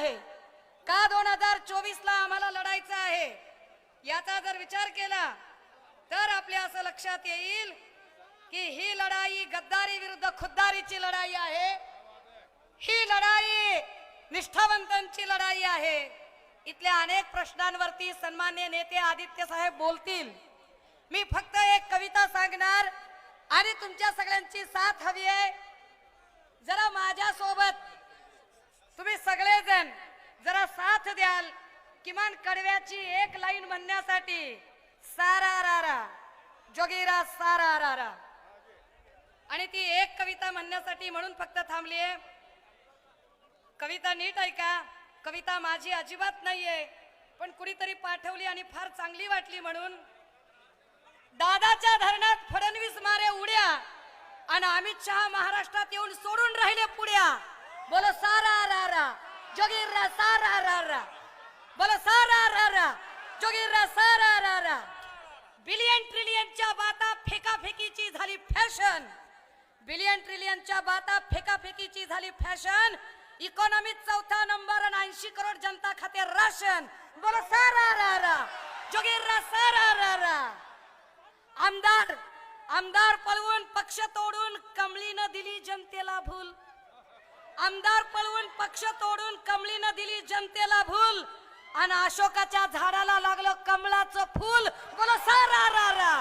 आहे. का दोन हजार चोवीस ला आम्हाला लढायचं आहे? याचा जर विचार केला तर आपल्या असं लक्षात येईल की ही लढाई गद्दारी विरुद्ध खुद्दारीची लढाई आहे. ही लढाई निष्ठावंतांची लढाई आहे. इथल्या अनेक प्रश्नांवरती सन्मान्य नेते आदित्य साहेब बोलतील. मी फक्त एक कविता सांगणार आणि तुमच्या सगळ्यांची साथ हवी आहे. जरा माझ्या सोबत सगळेजण जरा साथ द्याल. किमान कडव्याची एक लाईन म्हणण्यासाठी सारा रारा जोगीरा सारा रारा आणि ती एक कविता म्हणण्यासाठी म्हणून फक्त थांबलीये. कविता नीट ऐका. कविता माझी अजिबात नाहीये पण कुणीतरी पाठवली आणि फार चांगली वाटली म्हणून. दादाच्या धरणात फडणवीस मारे उड्या आणि अमित शहा महाराष्ट्रात येऊन सोडून राहिले पुड्या. बोल सारा रा. रा जोगीर सारा रा रा बोल सारा रा रा जोगीर सारा रा रा बिलियन ट्रिलियनच्या बाता फेकाफेकीची झाली फॅशन बिलियन ट्रिलियनच्या बाता फेकाफेकीची झाली फॅशन इकॉनॉमीत चौथा नंबर आणि ऐंशी करोड जनता खाते राशन. बोला सारा रा रा जोगीर सारा रा रा आमदार आमदार पळवून पक्ष तोडून कमळीनं दिली जनतेला भूल. आमदार पळवून पक्ष तोडून कमळीनं दिली जनतेला भूल. आणि अशोकाच्या झाडाला लागलं कमळाचं फूल. बोला सारा रा रा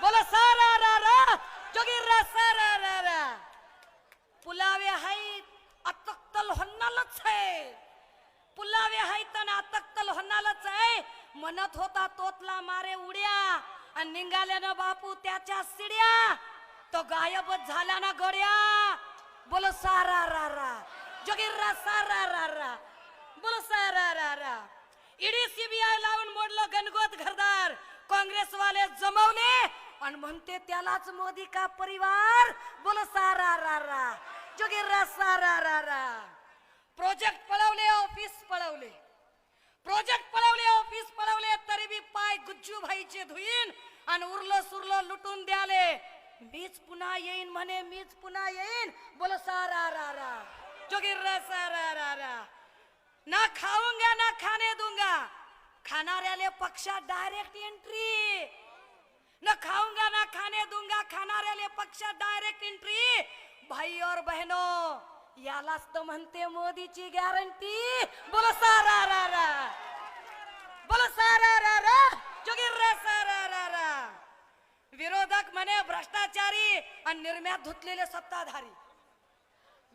बोला सारा रा रा जोगीर सारा रा रा पुलावे आहेत अतक्तल होन्नालच आहे. पुलावे आहेत आणि अतक्तल होणालच आहे. म्हणत होता तोतला मारे उड्या. आणि निघाल्यानं बापू त्याच्या सिड्या. तो गायबच झाला ना गड्या. बोलो सारा रा रा जोगिर्रा सारा रा रा बोलो सारा रा रा ईडी सीबीआय लावून मोडलं गणगोत घरदार. काँग्रेसवाले जमवले आणि म्हणते त्यालाच मोदी का परिवार? बोल सारा रा रा जोगिर्रा सारा रा रा प्रोजेक्ट पळवले ऑफिस पळवले. प्रोजेक्ट पळवले ऑफिस पळवले तरी बी पाय गुज्जू भाईचे धुईन आणि उरलं सुरलं लुटून द्याले. मीच पुन्हा येईन म्हणे मीच पुन्हा येईन. बोल सारा रा रा. जोगीर सारा रा रा. ना खाऊंगा ना खाने दूंगा खाणाऱ्याले पक्षात डायरेक्ट एंट्री न खाऊंगा ना खाने दूंगा खाणाऱ्याले पक्षात डायरेक्ट एंट्री भाई और बहनों यालाच तर म्हणते मोदीची गॅरंटी बोल सारा रा रा. बोल सारा रा रा. जोगीर रा सारा रा रा विरोधक म्हणे भ्रष्टाचारी आणि निर्म्यात धुतलेले सत्ताधारी.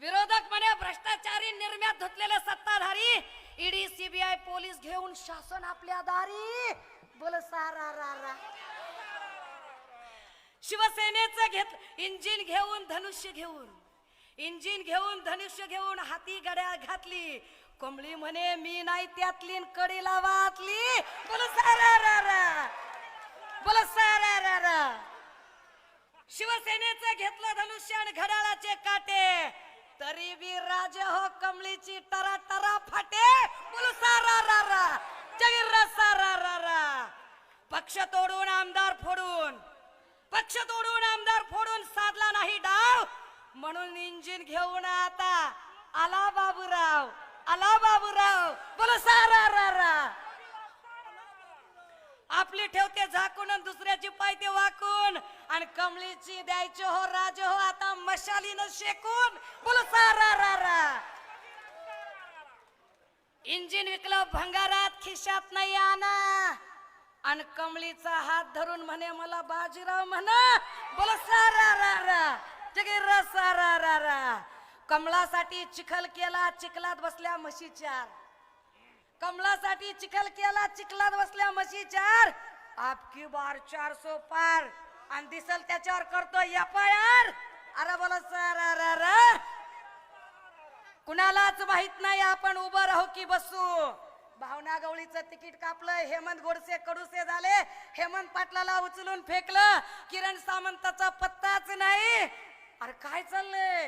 विरोधक म्हणे भ्रष्टाचारी निर्म्यात धुतलेले सत्ताधारी. ईडी सीबीआय पोलीस घेऊन शासन आपल्या दारी. बोल सारा रा रा. शिवसेनेचं घेत इंजिन घेऊन धनुष्य घेऊन. इंजिन घेऊन धनुष्य घेऊन हाती गड्या घातली. कोंबळी म्हणे मी नाही त्यातली कडी लावातली बोल सारा रा रा बोल सारा रा रा शिवसेनेचं घेतलं धनुष्य आणि घड्याळाचे काटे. तरी बी राजे हो कमळीची टरा टरा फाटे. बोल रा रा. जगीर सारा रा रा. पक्ष तोडून आमदार फोडून. पक्ष तोडून आमदार फोडून साधला नाही डाव. म्हणून इंजिन घेऊन आता आला बाबूराव. आला बाबूराव. बोल सारा रा रा. आपली ठेवते झाकून आणि दुसऱ्याची पायते वाकून. आणि कमळीची द्यायची हो राज हो आता मशालीनं शेकून. बोल सारा रा रा. इंजिन विकलं भंगारात खिशात नाही आणा. आणि कमळीचा हात धरून म्हणे मला बाजीराव म्हणा. बोल सारा रा रा. सारा रा रा. कमळासाठी चिखल केला चिखलात बसल्या म्हशीच्या. कमलासाठी चिखल केला चिखलात बसल्या म्हशी चार. आपकी बार चार सो पार. आणि दिसल त्याच्यावर करतो एफ आय आर अरे बोला सर अरे. कुणालाच माहीत नाही आपण उभं राहू की बसू. भावना गवळीचं तिकीट कापलं हेमंत गोडसे कडूसे झाले. हेमंत पाटलाला उचलून फेकलं. किरण सामंताचा पत्ताच नाही. अरे काय चाललंय?